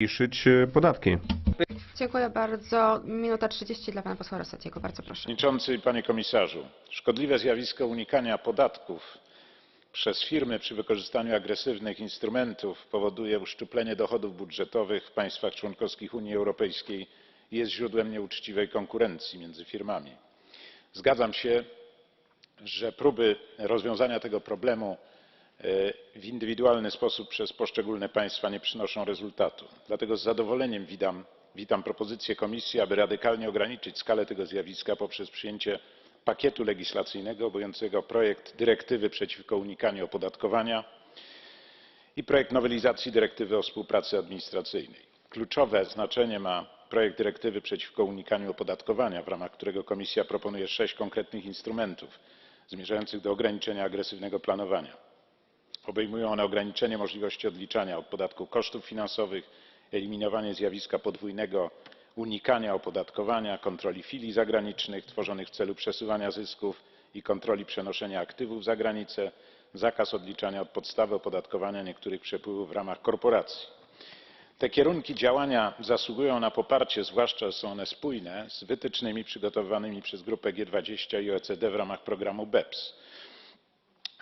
zmniejszyć e, podatki. Dziękuję bardzo. Minuta 30 dla pana posła Rosatiego. Bardzo proszę. przewodniczący! panie komisarzu! szkodliwe zjawisko unikania podatków przez firmy przy wykorzystaniu agresywnych instrumentów powoduje uszczuplenie dochodów budżetowych w państwach członkowskich unii europejskiej i jest źródłem nieuczciwej konkurencji między firmami. zgadzam się że próby rozwiązania tego problemu w indywidualny sposób przez poszczególne państwa nie przynoszą rezultatu. dlatego z zadowoleniem witam, witam propozycję komisji aby radykalnie ograniczyć skalę tego zjawiska poprzez przyjęcie pakietu legislacyjnego obejmującego projekt dyrektywy przeciwko unikaniu opodatkowania i projekt nowelizacji dyrektywy o współpracy administracyjnej. kluczowe znaczenie ma projekt dyrektywy przeciwko unikaniu opodatkowania w ramach którego komisja proponuje sześć konkretnych instrumentów zmierzających do ograniczenia agresywnego planowania. Obejmują one ograniczenie możliwości odliczania od podatku kosztów finansowych eliminowanie zjawiska podwójnego unikania opodatkowania kontroli filii zagranicznych tworzonych w celu przesuwania zysków i kontroli przenoszenia aktywów za granicę zakaz odliczania od podstawy opodatkowania niektórych przepływów w ramach korporacji. te kierunki działania zasługują na poparcie zwłaszcza że są one spójne z wytycznymi przygotowanymi przez grupę g dwadzieścia i oecd w ramach programu beps.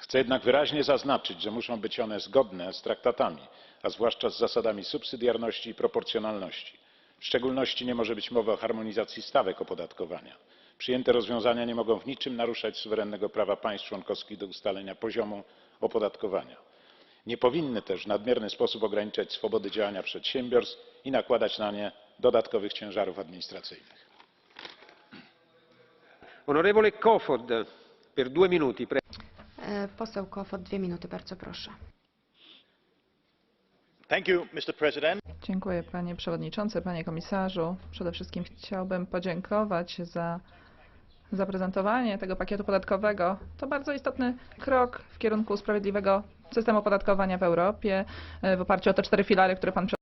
Chcę jednak wyraźnie zaznaczyć że muszą być one zgodne z traktatami a zwłaszcza z zasadami subsydiarności i proporcjonalności. w szczególności nie może być mowy o harmonizacji stawek opodatkowania. przyjęte rozwiązania nie mogą w niczym naruszać suwerennego prawa państw członkowskich do ustalenia poziomu opodatkowania. nie powinny też w nadmierny sposób ograniczać swobody działania przedsiębiorstw i nakładać na nie dodatkowych ciężarów administracyjnych. Onorevole Kofod, per due minuti. E, Poseł Kofod, dwie minuty. Bardzo proszę. Thank you, Mr. President. Dziękuję panie przewodniczący, panie komisarzu. Przede wszystkim chciałbym podziękować za zaprezentowanie tego pakietu podatkowego. To bardzo istotny krok w kierunku sprawiedliwego systemu opodatkowania w Europie, e, w oparciu o te cztery filary, które pan